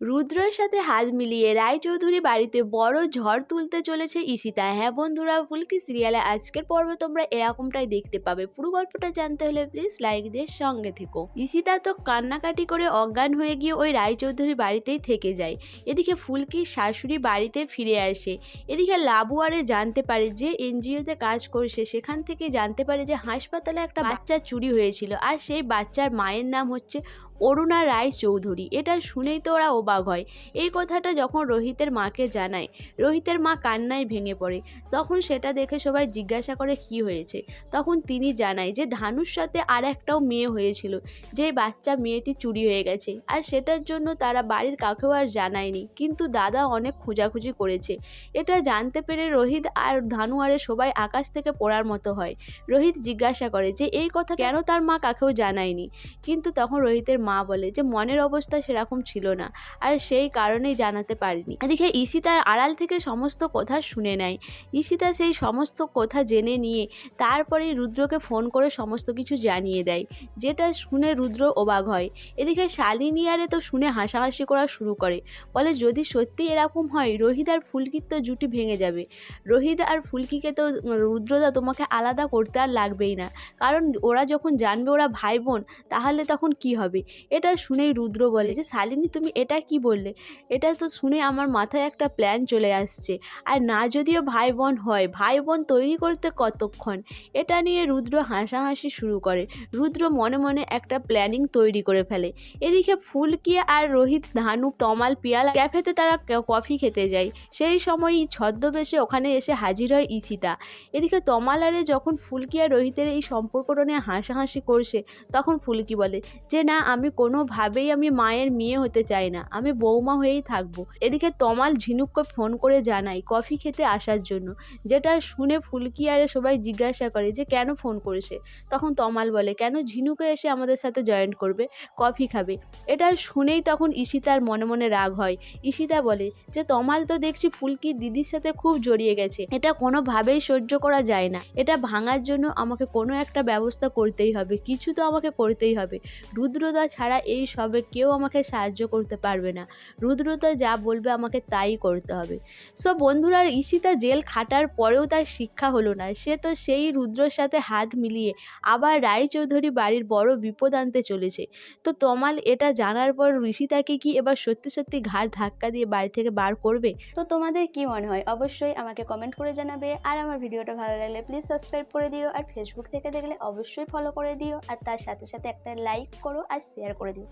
রুদ্রর সাথে হাত মিলিয়ে রায়চৌধুরী বাড়িতে বড় ঝড় তুলতে চলেছে ঈশিতা। হ্যাঁ বন্ধুরা ফুলকি সিরিয়ালে আজকের পর্বে তোমরা এরকমটাই দেখতে পাবে। পুরো গল্পটা জানতে হলে প্লিজ লাইক দিয়ে সঙ্গে থেকো। ঈশিতা তো কান্নাকাটি করে অজ্ঞান হয়ে গিয়ে ওই রায়চৌধুরী বাড়িতেই থেকে যায়। এদিকে ফুলকির শাশুড়ি বাড়িতে ফিরে আসে। এদিকে লাবুয়ারে জানতে পারে যে এনজিওতে কাজ করছে। সেখান থেকে জানতে পারে যে হাসপাতালে একটা বাচ্চা চুরি হয়েছিল। আর সেই বাচ্চার মায়ের নাম হচ্ছে অরুণা রায় চৌধুরী। এটা শুনেই তো ওরা অবাক হয়। এই কথাটা যখন রোহিতের মাকে জানায়, রোহিতের মা কান্নায় ভেঙে পড়ে। তখন সেটা দেখে সবাই জিজ্ঞাসা করে কি হয়েছে? তখন তিনি জানায় যে, ধানুর সাথে আর একটাও মেয়ে হয়েছিল, যে বাচ্চা মেয়েটি চুরি হয়ে গেছে। আর সেটার জন্য তারা বাড়ির কাউকেও আর জানায়নি। কিন্তু দাদা অনেক খোঁজাখুঁজি করেছে। এটা জানতে পেরে রোহিত আর ধানু আরে সবাই আকাশ থেকে পড়ার মতো হয়। রোহিত জিজ্ঞাসা করে যে, এই কথা কেন তার মা কাকেও জানায়নি? কিন্তু তখন রোহিতের মা বলে যে, মনের অবস্থা সেরকম ছিল না। আর সেই কারণেই জানাতে পারিনি। এদিকে ঈশিতা আড়াল থেকে সমস্ত কথা শুনে নেয়। ঈশিতা সেই সমস্ত কথা জেনে নিয়ে তারপরে রুদ্রকে ফোন করে সমস্ত কিছু জানিয়ে দেয়, যেটা শুনে রুদ্র অবাক হয়। এদিকে শালিনী আরে তো শুনে হাসাহাসি করা শুরু করে। বলে, যদি সত্যি এরকম হয়, রোহিত আর ফুলকির তো জুটি ভেঙে যাবে। রোহিত আর ফুলকিকে তো রুদ্রদা তোমাকে আলাদা করতে আর লাগবেই না। কারণ ওরা যখন জানবে ওরা ভাই বোন তাহলে তখন কি হবে? এটা শুনেই রুদ্র বলে যে, শালিনী, তুমি এটা কি বললে? এটা তো শুনে আমার মাথায় একটা প্ল্যান চলে আসছে। আর না যদিও ভাই বোন হয় ভাই বোন তৈরি করতে কতক্ষণ? এটা নিয়ে রুদ্র হাসাহাসি শুরু করে। রুদ্র মনে মনে একটা প্ল্যানিং তৈরি করে ফেলে। এদিকে ফুলকি আর রোহিত, ধানু, তমাল, পিয়াল ক্যাফেতে তারা কফি খেতে যায়। সেই সময়ই ছদ্মবেশে ওখানে এসে হাজির হয় ঈশিতা। এদিকে তমালারে যখন ফুলকি আর রোহিতের এই সম্পর্কটা নিয়ে হাসাহাসি করছে, তখন ফুলকি বলে, যে না, আমি কোনোভাবেই আমি মায়ের মেয়ে হতে চাই না। আমি বৌমা হয়েই থাকব। এদিকে তমাল ঝিনুককে ফোন করে জানাই কফি খেতে আসার জন্য। যেটা শুনে ফুলকি আরে সবাই জিজ্ঞাসা করে যে, কেন ফোন করেছে? তখন তমাল বলে, কেন ঝিনুকে এসে আমাদের সাথে জয়েন করবে? কফি খাবে। এটা শুনেই তখন ঈশিতার মনে মনে রাগ হয়। ঈশিতা বলে, যে তমাল তো দেখছি ফুলকি দিদির সাথে খুব জড়িয়ে গেছে। এটা কোনোভাবেই সহ্য করা যায় না। এটা ভাঙার জন্য আমাকে কোনো একটা ব্যবস্থা করতেই হবে। কিছু তো আমাকে করতেই হবে। রুদ্রদা ছাড়া এই সবে কেউ আমাকে সাহায্য করতে পারবে না। রুদ্রদা যা বলবে আমাকে তাই করতে হবে। সো বন্ধুরা, ঈশিতা জেল খাটার পরেও তার শিক্ষা হলো না। সে তো সেই রুদ্রর সাথে হাত মিলিয়ে আবার রায়চৌধুরী বাড়ির বড় বিপদ আনতে চলেছে। তো তমাল, এটা জানার পর ঋষিতাকে কি এবার সত্যি সত্যি ঘাড় ধাক্কা দিয়ে বাড়ি থেকে বার করবে? তো তোমাদের কি মনে হয়? অবশ্যই আমাকে কমেন্ট করে জানাবে। আর আমার ভিডিওটা ভালো লাগলে প্লিজ সাবস্ক্রাইব করে দিও। আর ফেসবুক থেকে দেখলে অবশ্যই ফলো করে দিও। আর তার সাথে সাথে একটা লাইক করো আর শেয়ার করে দিও।